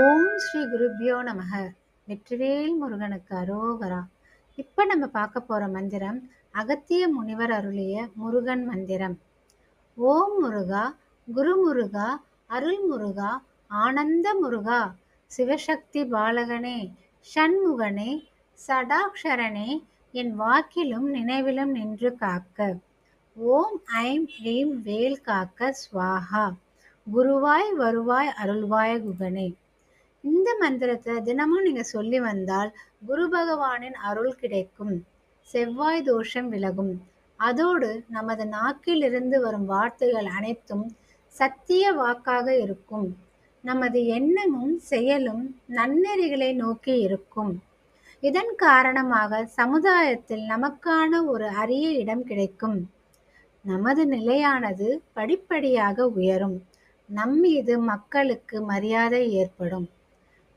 ஓம் ஸ்ரீ குருப்யோ நமக. வெற்றிவேல் முருகனுக்கு அரோகரா. இப்போ நம்ம பார்க்க போகிற மந்திரம் அகத்திய முனிவர் அருளிய முருகன் மந்திரம். ஓம் முருகா குரு முருகா அருள் முருகா ஆனந்த முருகா சிவசக்தி பாலகனே ஷண்முகனே சடாக்ஷரனே என் வாக்கிலும் நினைவிலும் நின்று காக்க. ஓம் ஐம் ஹ்ரீம் வேல் காக்க ஸ்வாஹா. குருவாய் வருவாய் அருள்வாய் குகனே. இந்த மந்திரத்தை தினமும் நீங்க சொல்லி வந்தால் குரு பகவானின் அருள் கிடைக்கும். செவ்வாய் தோஷம் விலகும். அதோடு நமது நாக்கில் இருந்து வரும் வார்த்தைகள் அனைத்தும் சத்திய வாக்காக இருக்கும். நமது எண்ணமும் செயலும் நன்னெறிகளை நோக்கி இருக்கும். இதன் காரணமாக சமுதாயத்தில் நமக்கான ஒரு அரிய இடம் கிடைக்கும். நமது நிலையானது படிப்படியாக உயரும். நம்மீது மக்களுக்கு மரியாதை ஏற்படும்.